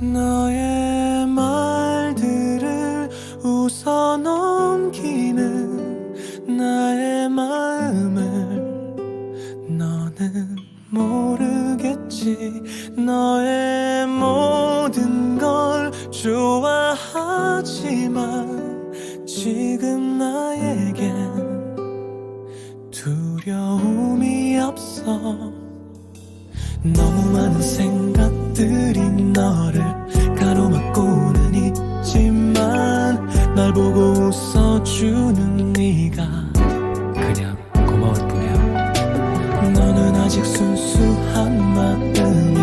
너의 말들을 웃어 넘기는 나의 마음을 너는 모르겠지. 너의 모든 걸 좋아하지만 지금 나에겐 두려움이 없어. 너무 많은 생각들이 너를 보고 웃어주는 네가 그냥 고마울 뿐이야 너는 아직 순수한 마음이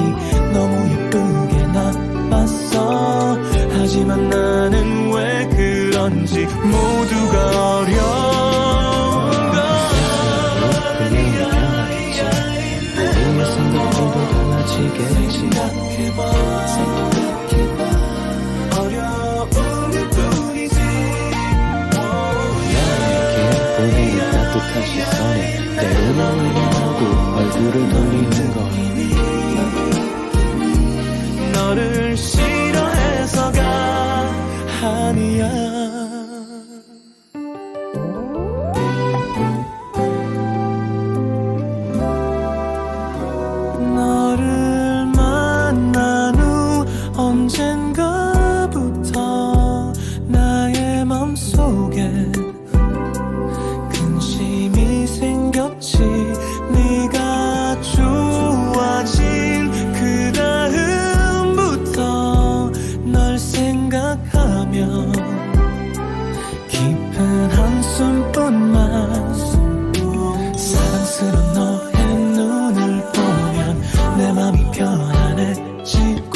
너무 예쁘게 나빴어 하지만 나는 왜 그런지 모두가 어려운 변하겠지 우리의 생각들도 달라지겠지 생각해봐 생각해 때로는 의아하고 얼굴을 돌리는 걸 너를 싫어해서가 아니야 한숨뿐만 사랑스런 너의 눈을 보면 내 맘이 편안해지고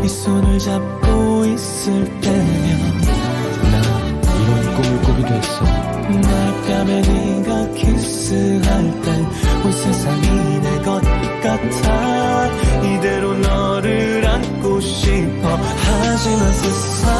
네 손을 잡고 있을 때면 나 이런 꿈을 꾸기도 했어. 날 까매 네가 키스할 땐 온 세상이 내 것 같아. 이대로 너를 안고 싶어. 하지만 세상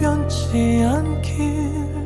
변치 않길.